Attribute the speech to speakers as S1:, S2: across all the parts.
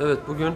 S1: Evet bugün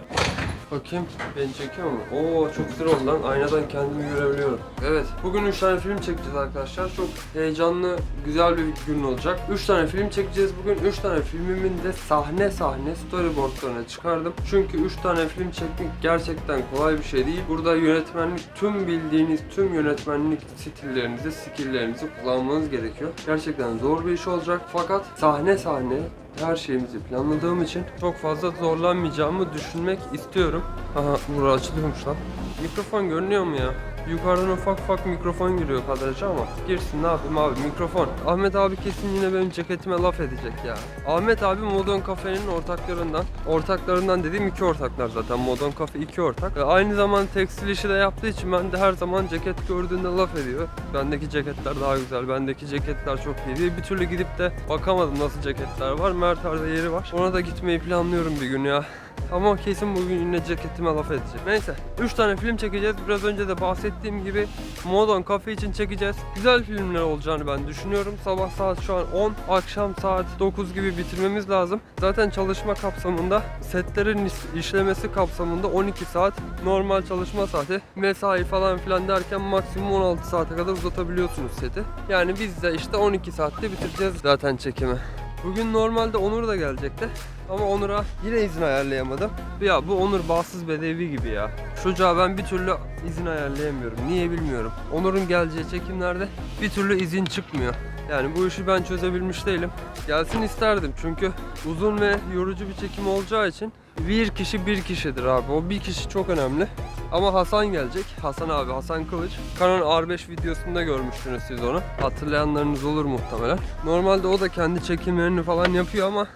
S1: bakayım beni çekiyor mu? Oo çok güzel oldu lan. Aynadan kendimi görebiliyorum. Evet bugün 3 tane film çekeceğiz arkadaşlar. Çok heyecanlı, güzel bir gün olacak. 3 tane film çekeceğiz bugün. 3 tane filmimin de sahne sahne storyboardlarını çıkardım. Çünkü 3 tane film çekmek gerçekten kolay bir şey değil. Burada yönetmenlik tüm bildiğiniz tüm yönetmenlik stillerinizi, skilllerinizi kullanmanız gerekiyor. Gerçekten zor bir iş olacak. Fakat sahne sahne her şeyimizi planladığım için çok fazla zorlanmayacağımı düşünmek istiyorum. Aha bura açılıyormuş lan. Mikrofon görünüyor mu ya? Yukarıdan ufak ufak mikrofon giriyor kadraja ama girsin ne yapayım abi mikrofon. Ahmet abi kesin yine benim ceketime laf edecek ya. Ahmet abi Modern Cafe'nin ortaklarından. Ortaklarından dediğim iki ortaklar zaten. Modern Cafe iki ortak. E, aynı zaman tekstil işi de yaptığı için ben de her zaman ceket gördüğünde laf ediyor. Bendeki ceketler daha güzel, bendeki ceketler çok iyi diye bir türlü gidip de bakamadım nasıl ceketler var. Mert Arda yeri var. Ona da gitmeyi planlıyorum bir gün ya. Ama kesin bugün yine ceketime laf edecek. Neyse 3 tane film çekeceğiz. Biraz önce de bahsettiğim gibi Modon Cafe için çekeceğiz. Güzel filmler olacağını ben düşünüyorum. Sabah saat şu an 10, akşam saat 9 gibi bitirmemiz lazım. Zaten çalışma kapsamında setlerin iş- işlemesi kapsamında 12 saat normal çalışma saati, mesai falan filan derken maksimum 16 saate kadar uzatabiliyorsunuz seti. Yani biz de işte 12 saatte bitireceğiz zaten çekimi. Bugün normalde Onur da gelecekti. Ama Onur'a yine izin ayarlayamadım. Ya bu Onur bağımsız bedevi gibi ya. Çocuğa ben bir türlü izin ayarlayamıyorum. Niye bilmiyorum. Onur'un geleceği çekimlerde bir türlü izin çıkmıyor. Yani bu işi ben çözebilmiş değilim. Gelsin isterdim çünkü uzun ve yorucu bir çekim olacağı için bir kişi bir kişidir abi. O bir kişi çok önemli. Ama Hasan gelecek. Hasan abi, Hasan Kılıç. Canon R5 videosunda görmüştünüz siz onu. Hatırlayanlarınız olur muhtemelen. Normalde o da kendi çekimlerini falan yapıyor ama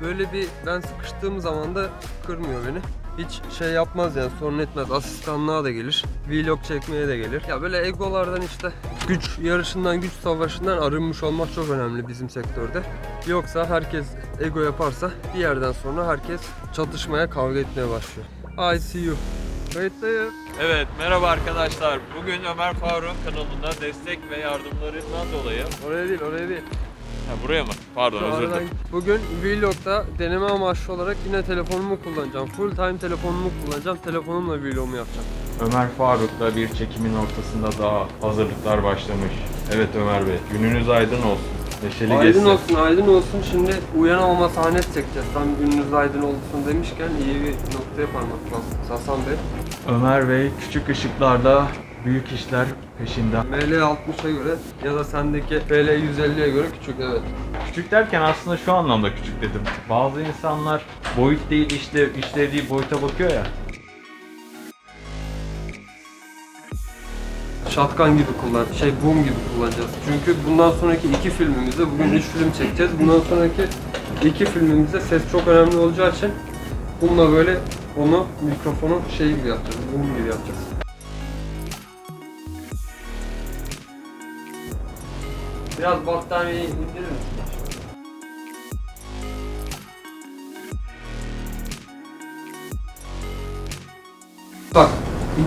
S1: böyle bir ben sıkıştığım zaman da kırmıyor beni. Hiç şey yapmaz yani sorun etmez. Asistanlığa da gelir. Vlog çekmeye de gelir. Ya böyle egolardan işte güç yarışından, güç savaşından arınmış olmak çok önemli bizim sektörde. Yoksa herkes ego yaparsa bir yerden sonra herkes çatışmaya, kavga etmeye başlıyor. I see you. Kayıttayım.
S2: Evet, merhaba arkadaşlar. Bugün Ömer Faruk'un kanalında destek ve yardımlarından dolayı...
S1: Oraya değil, oraya değil.
S2: Ha, buraya mı? Pardon, özür
S1: Aradan-
S2: dilerim.
S1: Bugün vlogda deneme amaçlı olarak yine telefonumu kullanacağım. Full time telefonumu kullanacağım. Telefonumla vlogumu yapacağım.
S3: Ömer Faruk'la bir çekimin ortasında daha hazırlıklar başlamış. Evet Ömer Bey, gününüz aydın olsun. Neşeli
S1: aydın
S3: geçsin.
S1: olsun, aydın olsun. Şimdi uyanamama sahne çekeceğiz. Tam gününüz aydın olsun demişken iyi bir noktaya parmak bastınız Hasan Bey.
S3: Ömer Bey küçük ışıklarla büyük işler peşinde.
S1: ML60'a göre ya da sendeki FL150'ye göre küçük evet.
S3: Küçük derken aslında şu anlamda küçük dedim. Bazı insanlar boyut değil işte işlediği boyuta bakıyor ya.
S1: Shotgun gibi kullan, şey boom gibi kullanacağız. Çünkü bundan sonraki iki filmimizde, bugün üç film çekeceğiz. Bundan sonraki iki filmimizde ses çok önemli olacağı için bununla böyle onu mikrofonu şey gibi yapacağız, boom gibi yapacağız. Biraz battaniyeyi indirir misin?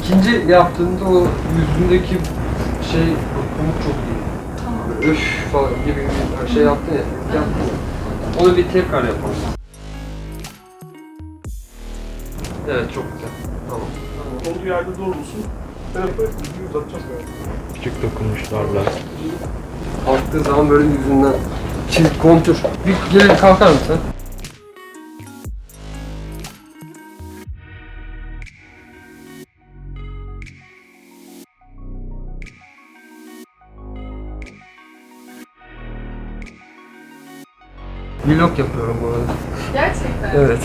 S1: İkinci yaptığında o yüzündeki şey pamuk çok iyi. Tamam. Öf falan gibi bir şey yaptın ya. Yaptın. ya. Onu bir tekrar yapalım. Evet çok güzel. Tamam.
S4: Olduğu yerde durursun. Telefonu uzatacağız yani.
S3: Küçük dokunuşlarla.
S1: Kalktığı zaman böyle yüzünden çift kontür. Bir gelin kalkar mısın? Yapıyorum bu arada.
S5: Gerçekten.
S1: Evet.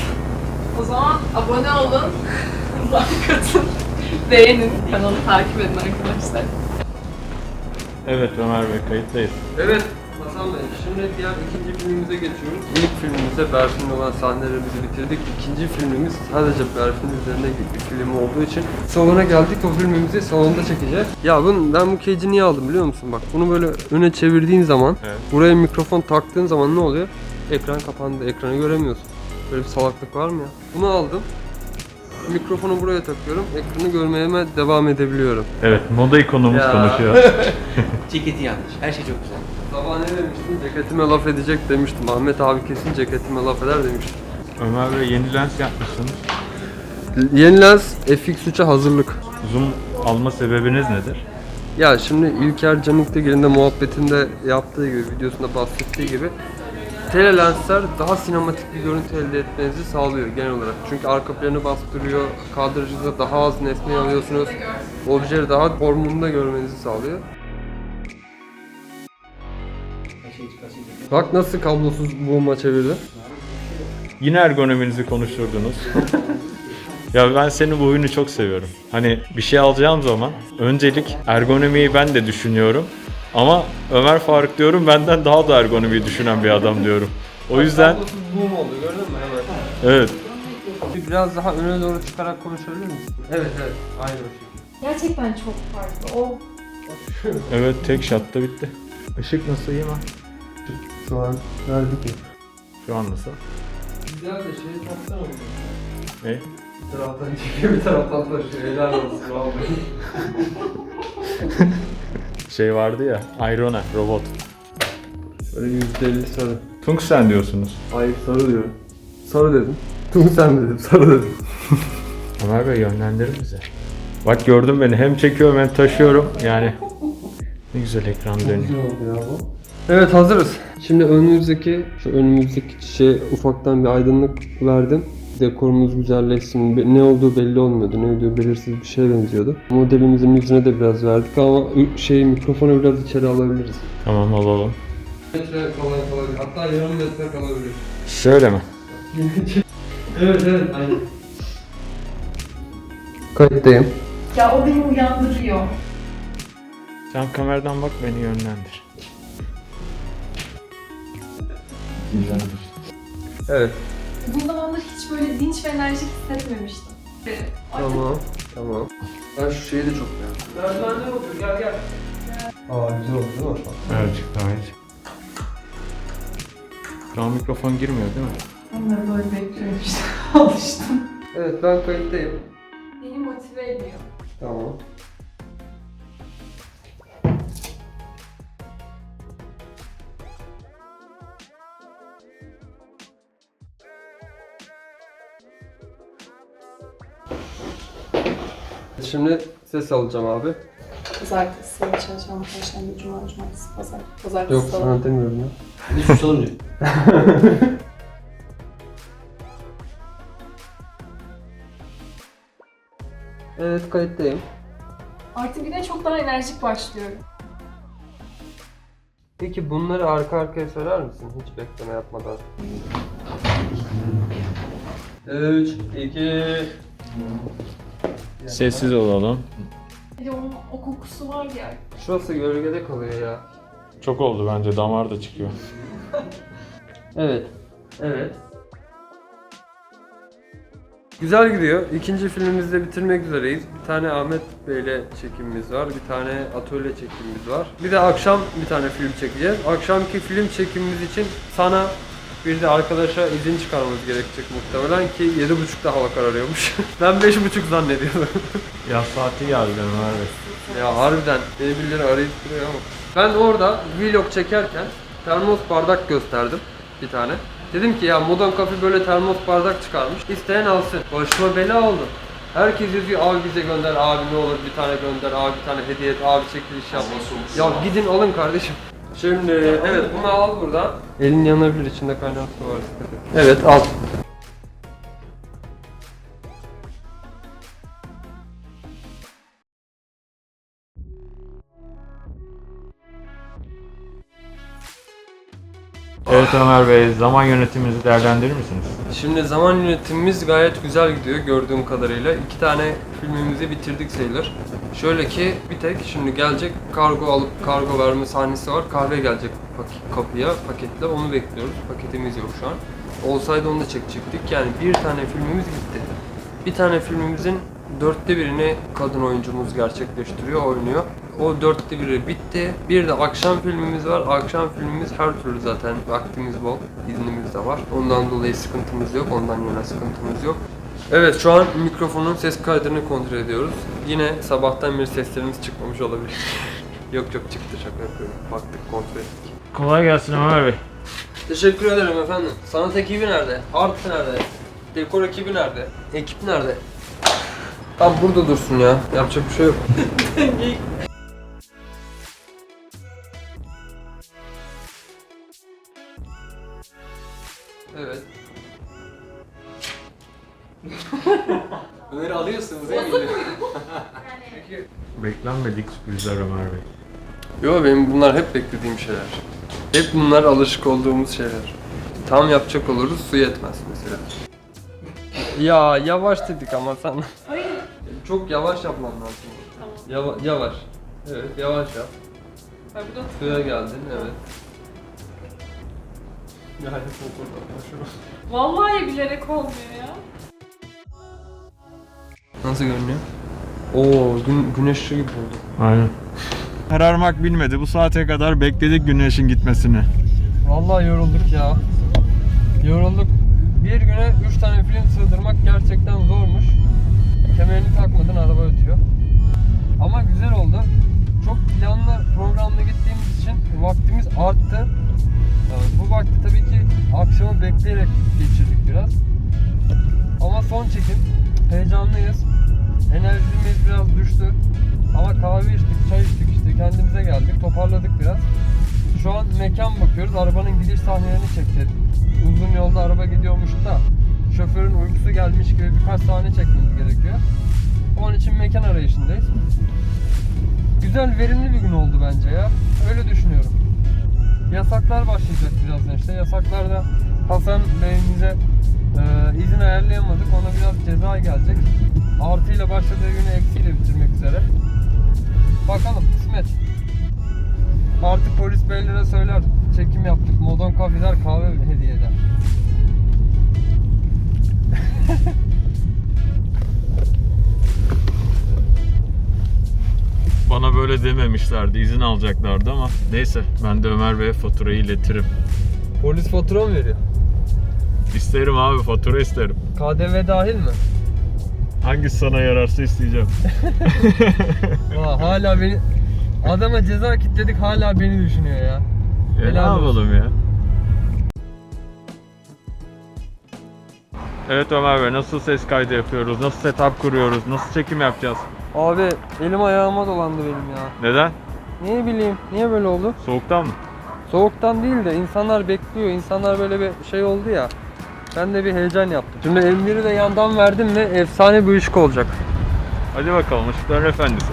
S5: O zaman abone olun, like atın, beğenin, kanalı takip edin arkadaşlar.
S3: Evet Ömer Bey kayıttayız.
S1: Evet Hasan Bey, şimdi diğer ikinci filmimize geçiyoruz. İlk filmimizde Berfin'le olan sahnelerimizi bitirdik. İkinci filmimiz sadece Berfin üzerinde bir film olduğu için salona geldik. O filmimizi salonda çekeceğiz. Ya bunu, ben bu cage'i niye aldım biliyor musun? Bak bunu böyle öne çevirdiğin zaman,
S3: Evet.
S1: buraya mikrofon taktığın zaman ne oluyor? Ekran kapandı, ekranı göremiyorsun. Böyle bir salaklık var mı ya? Bunu aldım. Mikrofonu buraya takıyorum. Ekranı görmeye devam edebiliyorum.
S3: Evet moda ikonumuz
S1: Ya.
S3: konuşuyor.
S6: Ceketi yanlış. Her şey çok güzel.
S1: Sabah ne demiştin? Ceketime laf edecek demiştim. Ahmet abi kesin ceketime laf eder demiştim.
S3: Ömer Bey yeni lens yapmışsınız.
S1: Yeni lens FX3'e hazırlık.
S3: Zoom alma sebebiniz nedir?
S1: Ya şimdi İlker Canik'te de muhabbetinde yaptığı gibi, videosunda bahsettiği gibi tele lensler daha sinematik bir görüntü elde etmenizi sağlıyor genel olarak. Çünkü arka planı bastırıyor, kadrajınızda daha az nesne alıyorsunuz, objeleri daha formunda görmenizi sağlıyor. Bak nasıl kablosuz boom'a çevirdi.
S3: Yine ergonominizi konuşturdunuz. ya ben senin bu oyunu çok seviyorum. Hani bir şey alacağım zaman öncelik ergonomiyi ben de düşünüyorum. Ama Ömer Faruk diyorum benden daha da ergonomiyi düşünen bir adam diyorum. O yüzden
S1: Kablosuz boom oldu gördün mü hemen?
S3: evet
S1: Biraz daha öne doğru çıkarak konuşabilir misin? Evet evet aynı o şekilde.
S5: Gerçekten çok farklı. O
S3: evet tek shotta bitti. Işık nasıl iyi mi?
S1: Şu an verdik mi?
S3: Şu an nasıl?
S1: Güzel de şeyi taksana bunu.
S3: Ne?
S1: Bir taraftan çekiyor bir taraftan taşıyor. Helal olsun vallahi.
S3: Şey vardı ya Irona robot.
S1: Böyle %50 sarı.
S3: Tungsten diyorsunuz.
S1: Hayır sarı diyorum. Sarı dedim. Tüm sen dedim sarı dedim.
S3: Ömer Bey yönlendirin bize. Bak gördün beni hem çekiyorum hem taşıyorum yani. Ne güzel ekran dönüyor.
S1: oldu ya bu? Evet hazırız. Şimdi önümüzdeki, şu önümüzdeki çiçeğe ufaktan bir aydınlık verdim. Dekorumuz güzelleşsin. Ne olduğu belli olmuyordu. Ne olduğu belirsiz bir şeye benziyordu. Modelimizin yüzüne de biraz verdik ama şey mikrofonu biraz içeri alabiliriz.
S3: Tamam alalım.
S1: Metre kalabilir. Hatta yarım metre kalabilir.
S3: Şöyle mi?
S1: evet evet aynen. Kayıttayım.
S5: ya o beni uyandırıyor.
S3: Sen kameradan bak beni yönlendir.
S1: Evet.
S5: Uzun zamandır hiç böyle dinç ve enerjik hissetmemiştim. Ay,
S1: Tamam. Tamam. Ben şu şeyi de çok beğendim. Merdivende otur gel gel. Aa güzel oldu değil mi?
S3: Evet gayet. Şu an mikrofon girmiyor değil mi?
S5: Onları böyle bekliyorum işte. Alıştım.
S1: Evet ben kayıttayım.
S5: Beni motive ediyor.
S1: Tamam. Şimdi ses alacağım abi.
S7: Pazartesi, çarşamba, perşembe, cuma, cumartesi, pazar. Pazartesi,
S1: Yok
S7: salı.
S1: sana demiyorum ya.
S6: Bir susalım diyor.
S1: Evet kayıttayım.
S5: Artık güne çok daha enerjik başlıyorum.
S1: Peki bunları arka arkaya söyler misin? Hiç bekleme yapmadan. 3, 2,
S3: Sessiz olalım.
S5: Bir de onun o kokusu var ya.
S1: Şurası gölgede kalıyor ya.
S3: Çok oldu bence damar da çıkıyor.
S1: Evet. Evet. Güzel gidiyor. İkinci filmimizi de bitirmek üzereyiz. Bir tane Ahmet Bey'le çekimimiz var. Bir tane atölye çekimimiz var. Bir de akşam bir tane film çekeceğiz. Akşamki film çekimimiz için sana bir de arkadaşa izin çıkarmamız gerekecek muhtemelen ki 7.30'da hava kararıyormuş. ben 5.30 zannediyordum.
S3: Yaz saati geldi Ömer Bey.
S1: Ya harbiden beni birileri arayıp duruyor ama. Ben orada vlog çekerken termos bardak gösterdim bir tane. Dedim ki ya Modern Coffee böyle termos bardak çıkarmış. İsteyen alsın. Başıma bela oldu. Herkes yazıyor abi bize gönder abi ne olur bir tane gönder abi bir tane hediye et abi çekiliş yap. Ya gidin alın kardeşim. Şimdi evet bunu al buradan. Elin yanabilir içinde kaynar su var. Evet al.
S3: Evet Ömer Bey zaman yönetimimizi değerlendirir misiniz?
S1: Şimdi zaman yönetimimiz gayet güzel gidiyor gördüğüm kadarıyla. İki tane filmimizi bitirdik sayılır. Şöyle ki bir tek şimdi gelecek kargo alıp kargo verme sahnesi var. Kahve gelecek kapıya paketle onu bekliyoruz. Paketimiz yok şu an. Olsaydı onu da çekecektik. Yani bir tane filmimiz bitti. Bir tane filmimizin dörtte birini kadın oyuncumuz gerçekleştiriyor, oynuyor. O dörtte biri bitti. Bir de akşam filmimiz var. Akşam filmimiz her türlü zaten vaktimiz bol, iznimiz de var. Ondan dolayı sıkıntımız yok, ondan yana sıkıntımız yok. Evet şu an mikrofonun ses kaydını kontrol ediyoruz. Yine sabahtan beri seslerimiz çıkmamış olabilir. yok yok çıktı şaka yapıyorum. Baktık kontrol ettik.
S3: Kolay gelsin Ömer Bey.
S1: Teşekkür ederim efendim. Sanat ekibi nerede? Art nerede? Dekor ekibi nerede? Ekip nerede? Tam burada dursun ya. Yapacak bir şey yok.
S6: Ömer'i alıyorsunuz değil mi?
S3: Beklenmedik sürprizler Ömer Bey.
S1: Yo benim bunlar hep beklediğim şeyler. Hep bunlar alışık olduğumuz şeyler. Tam yapacak oluruz su yetmez mesela. Ya yavaş dedik ama sen.
S5: Hayır.
S1: Çok yavaş yapman lazım.
S5: Tamam.
S1: Yava- yavaş. Evet yavaş yap.
S5: Ay bu da
S1: Suya geldin evet. Yani fokurdan
S5: Vallahi bilerek olmuyor ya.
S1: Nasıl görünüyor? Oo gün, güneş gibi oldu.
S3: Aynen. Kararmak bilmedi. Bu saate kadar bekledik güneşin gitmesini.
S1: Vallahi yorulduk ya. Yorulduk. Bir güne 3 tane film sığdırmak gerçekten zormuş. Kemerini takmadın araba ötüyor. Ama güzel oldu. Çok planlı programlı gittiğimiz için vaktimiz arttı. Evet, bu vakti tabii ki akşamı bekleyerek geçirdik biraz. Ama son çekim. Heyecanlıyız. Enerjimiz biraz düştü. Ama kahve içtik, çay içtik işte kendimize geldik, toparladık biraz. Şu an mekan bakıyoruz. Arabanın gidiş sahnelerini çekeceğiz. Uzun yolda araba gidiyormuş da şoförün uykusu gelmiş gibi birkaç sahne çekmemiz gerekiyor. Onun için mekan arayışındayız. Güzel, verimli bir gün oldu bence ya. Öyle düşünüyorum. Yasaklar başlayacak birazdan işte. Yasaklarda Hasan Bey'imize e, izin ayarlayamadık. Ona biraz ceza gelecek. Artıyla başladığı günü eksiyle bitirmek üzere. Bakalım kısmet. Artık polis beylere söyler. Çekim yaptık. Modon kafeler kahve hediye eder.
S3: Bana böyle dememişlerdi. izin alacaklardı ama neyse ben de Ömer Bey'e faturayı iletirim.
S1: Polis fatura mı veriyor?
S3: İsterim abi fatura isterim.
S1: KDV dahil mi?
S3: Hangisi sana yararsa isteyeceğim.
S1: Aa, hala beni... Adama ceza kitledik hala beni düşünüyor ya.
S3: Ya ne
S1: Helal olsun.
S3: yapalım ya? Evet Ömer Bey nasıl ses kaydı yapıyoruz? Nasıl setup kuruyoruz? Nasıl çekim yapacağız?
S1: Abi elim ayağıma dolandı benim ya.
S3: Neden?
S1: Niye bileyim? Niye böyle oldu?
S3: Soğuktan mı?
S1: Soğuktan değil de insanlar bekliyor. İnsanlar böyle bir şey oldu ya. Ben de bir heyecan yaptım. Şimdi M1'i de yandan verdim mi efsane bir ışık olacak.
S3: Hadi bakalım ışıkların efendisi.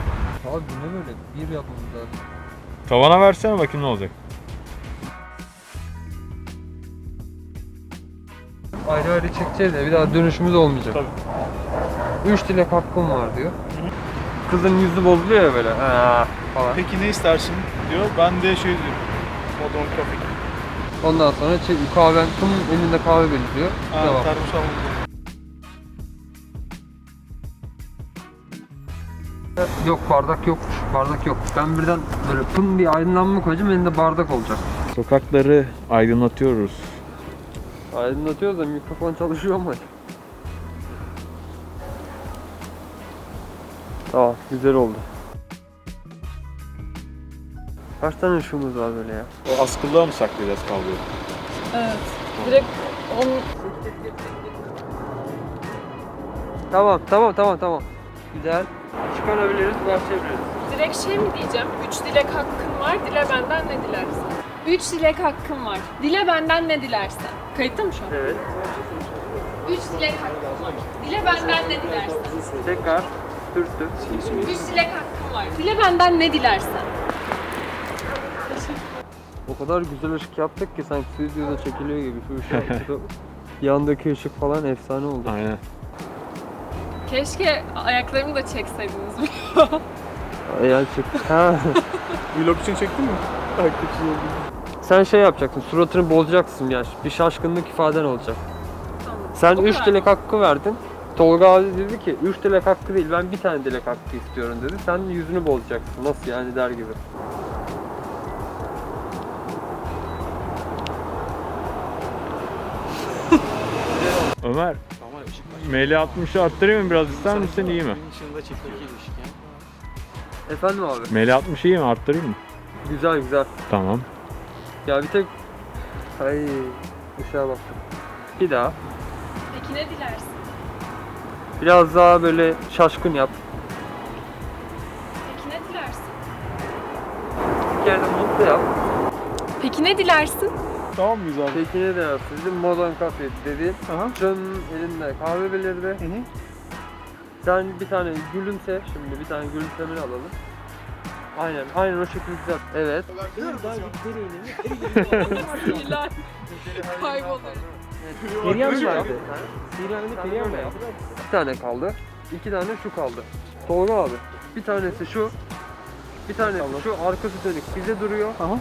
S1: Abi ne böyle? Bir yapmamız lazım.
S3: Tavana versene bakayım ne olacak.
S1: Ayrı ayrı çekeceğiz ya bir daha dönüşümüz olmayacak.
S4: Tabii.
S1: Üç dilek hakkım var diyor. Kızın yüzü bozuluyor ya böyle. Ha falan.
S4: Peki ne istersin diyor. Ben de şey diyorum. Modern kafe.
S1: Ondan sonra çek, kahven, tüm elinde kahve belirliyor.
S4: Ha,
S1: Devam.
S4: termos.
S1: Yok bardak yokmuş. Bardak yok. Ben birden böyle pın bir aydınlanma koyacağım elinde bardak olacak.
S3: Sokakları aydınlatıyoruz.
S1: Aydınlatıyoruz da mikrofon çalışıyor mu? Tamam güzel oldu. Kaç tane ışığımız var böyle ya?
S3: O askılığa mı saklayacağız kabloyu?
S5: Evet. Direkt onun
S1: Tamam tamam tamam tamam. Güzel. Çıkarabiliriz, başlayabiliriz.
S5: direkt şey mi diyeceğim? Üç dilek hakkın var. Dile benden ne dilersen. Üç dilek hakkın var. Dile benden ne dilersen. Kayıtta mı şu an?
S1: Evet.
S5: Üç dilek hakkın var. Dile benden ne dilersen.
S1: Tekrar sürttüm.
S5: Üç dilek hakkın var. Dile benden ne dilersen.
S1: O kadar güzel ışık yaptık ki sanki stüdyoda çekiliyor gibi şu ışık. şu Yandaki ışık falan efsane oldu.
S3: Aynen.
S5: Keşke ayaklarımı da çekseydiniz.
S1: Ayağın çık. Ha.
S4: Vlog için çektin mi?
S1: Sen şey yapacaksın, suratını bozacaksın yani. Bir şaşkınlık ifaden olacak.
S5: Tamam.
S1: Sen
S5: O
S1: 3
S5: kadar.
S1: dilek hakkı verdin. Tolga abi dedi ki 3 dilek hakkı değil ben bir tane dilek hakkı istiyorum dedi. Sen yüzünü bozacaksın. Nasıl yani der gibi.
S3: Ömer,
S6: Ama ışık var.
S3: ML60'ı arttırayım mı biraz ister misin iyi mi?
S6: Gün ışığında çekiyor. ışık ya.
S1: Efendim abi.
S3: ML60 iyi mi arttırayım mı?
S1: Güzel güzel.
S3: Tamam.
S1: Ya bir tek Ay ışığa baktım. Bir daha.
S5: Peki ne dilersin?
S1: Biraz daha böyle şaşkın yap.
S5: Peki ne dilersin?
S1: Bir kere de mutlu yap.
S5: Peki ne dilersin?
S4: Tamam mıyız abi?
S1: Peki ne dersin? Bizim Modern Cafe dedi.
S4: Aha.
S1: Can'ın elinde kahve belirdi.
S4: Hı hı.
S1: Sen bir tane gülümse. Şimdi bir tane gülümsemeni alalım. Aynen, aynen o şekilde güzel. Evet.
S5: Sihirler. Kayboluyor.
S1: Periyan mı vardı? Periyan mı? Bir tane kaldı. İki tane şu kaldı. Tolga abi. Bir tanesi şu. Bir tanesi şu arkası dönük bize duruyor.
S4: Aha.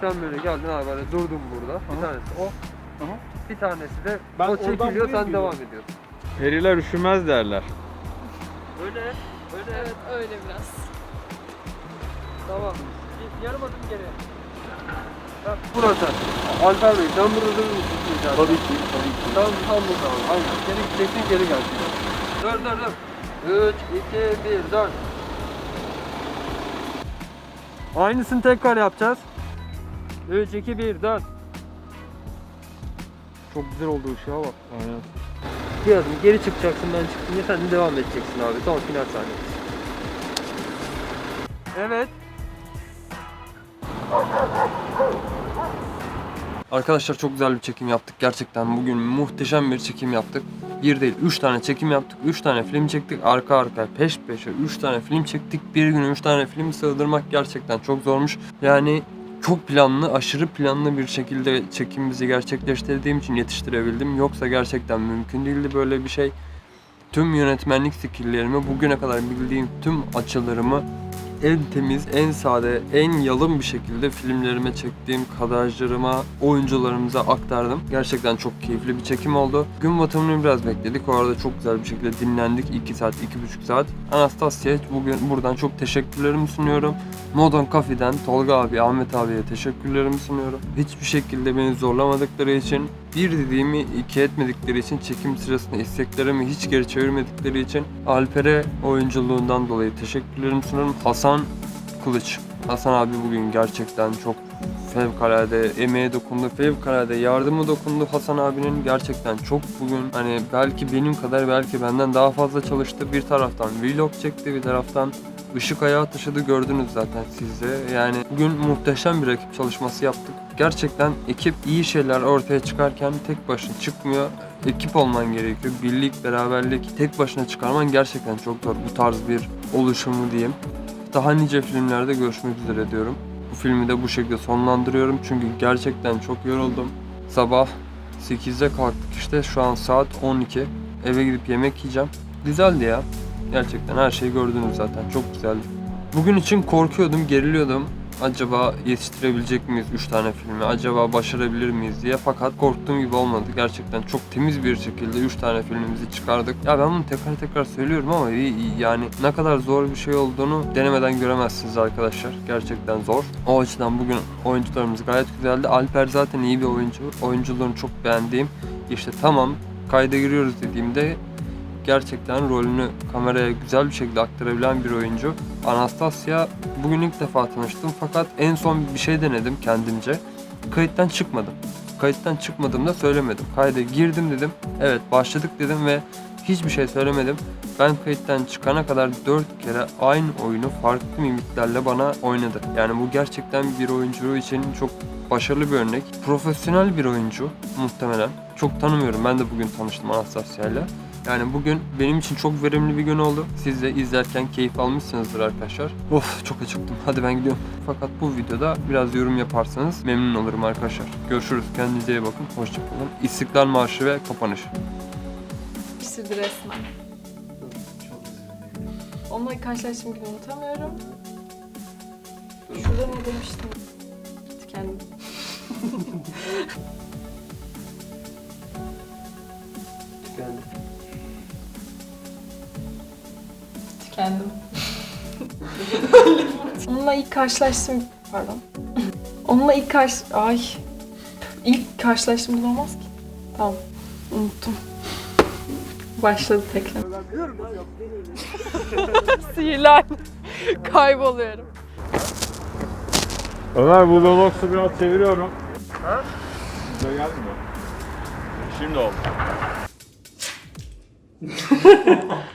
S1: Sen böyle geldin abi böyle durdun burada. Bir
S4: Aha.
S1: tanesi o.
S4: Aha.
S1: Bir tanesi de
S4: Ben
S1: o
S4: oradan
S1: çekiliyor
S4: buraya
S1: sen
S4: gidiyorum.
S1: devam ediyorsun.
S3: Periler üşümez derler.
S1: Öyle. Öyle.
S5: Evet öyle biraz.
S1: Tamam. Yarım adım geri. Bak burası. Alper Bey sen burada durur musun? Tabii ki. Tabii ki. Tam, tam burada abi. Aynen. Geri gideceksin geri gel. Dur dur dur. 3, 2, 1, 4. Aynısını tekrar yapacağız. 3, 2, 1, 4. Çok güzel oldu ışığa bak.
S3: Aynen.
S1: Bir adım geri çıkacaksın ben çıktım diye sen de devam edeceksin abi. Son final sahnesi. Evet. Arkadaşlar çok güzel bir çekim yaptık gerçekten. Bugün muhteşem bir çekim yaptık. Bir değil, üç tane çekim yaptık. Üç tane film çektik. Arka arkaya peş peşe üç tane film çektik. Bir güne üç tane film sığdırmak gerçekten çok zormuş. Yani çok planlı, aşırı planlı bir şekilde çekimimizi gerçekleştirdiğim için yetiştirebildim. Yoksa gerçekten mümkün değildi böyle bir şey. Tüm yönetmenlik skilllerimi, bugüne kadar bildiğim tüm açılarımı en temiz, en sade, en yalın bir şekilde filmlerime çektiğim kadrajlarıma, oyuncularımıza aktardım. Gerçekten çok keyifli bir çekim oldu. Gün batımını biraz bekledik. O arada çok güzel bir şekilde dinlendik. 2 saat, 2,5 saat. Anastasya'ya bugün buradan çok teşekkürlerimi sunuyorum. Modern Cafe'den Tolga abi, Ahmet abiye teşekkürlerimi sunuyorum. Hiçbir şekilde beni zorlamadıkları için, bir dediğimi iki etmedikleri için, çekim sırasında isteklerimi hiç geri çevirmedikleri için Alper'e oyunculuğundan dolayı teşekkürlerimi sunuyorum. Hasan Kılıç. Hasan abi bugün gerçekten çok fevkalade emeğe dokundu, fevkalade yardımı dokundu Hasan abinin. Gerçekten çok bugün hani belki benim kadar belki benden daha fazla çalıştı. Bir taraftan vlog çekti, bir taraftan ışık ayağı taşıdı gördünüz zaten siz de. Yani bugün muhteşem bir ekip çalışması yaptık. Gerçekten ekip iyi şeyler ortaya çıkarken tek başına çıkmıyor. Ekip olman gerekiyor. Birlik, beraberlik tek başına çıkarman gerçekten çok zor. Bu tarz bir oluşumu diyeyim. Daha nice filmlerde görüşmek üzere diyorum. Bu filmi de bu şekilde sonlandırıyorum çünkü gerçekten çok yoruldum. Sabah 8'de kalktık işte şu an saat 12. Eve gidip yemek yiyeceğim. Güzeldi ya. Gerçekten her şeyi gördünüz zaten. Çok güzeldi. Bugün için korkuyordum, geriliyordum. Acaba yetiştirebilecek miyiz 3 tane filmi? Acaba başarabilir miyiz diye. Fakat korktuğum gibi olmadı. Gerçekten çok temiz bir şekilde 3 tane filmimizi çıkardık. Ya ben bunu tekrar tekrar söylüyorum ama yani ne kadar zor bir şey olduğunu denemeden göremezsiniz arkadaşlar. Gerçekten zor. O açıdan bugün oyuncularımız gayet güzeldi. Alper zaten iyi bir oyuncu. Oyunculuğunu çok beğendiğim. İşte tamam kayda giriyoruz dediğimde gerçekten rolünü kameraya güzel bir şekilde aktarabilen bir oyuncu. Anastasia bugün ilk defa tanıştım fakat en son bir şey denedim kendimce. Kayıttan çıkmadım. Kayıttan çıkmadığımda söylemedim. Kayda girdim dedim. Evet başladık dedim ve hiçbir şey söylemedim. Ben kayıttan çıkana kadar 4 kere aynı oyunu farklı mimiklerle bana oynadı. Yani bu gerçekten bir oyuncu için çok başarılı bir örnek. Profesyonel bir oyuncu muhtemelen. Çok tanımıyorum. Ben de bugün tanıştım Anastasia ile. Yani bugün benim için çok verimli bir gün oldu. Siz de izlerken keyif almışsınızdır arkadaşlar. Of çok acıktım. Hadi ben gidiyorum. Fakat bu videoda biraz yorum yaparsanız memnun olurum arkadaşlar. Görüşürüz. Kendinize iyi bakın. Hoşçakalın. İstiklal Marşı ve kapanış.
S5: Pişirdi resmen. Onunla karşılaştığım günü unutamıyorum. Şurada ne demiştim? Tükendim. Tükendim. Onunla ilk karşılaştım... Pardon. Onunla ilk karş... Ay. İlk karşılaştığımız olmaz ki. Tamam. Unuttum. Başladı tekrar. Sihirler. Kayboluyorum.
S3: Ömer bu Vlogs'u biraz çeviriyorum. Sıra geldi mi? Şimdi oldu.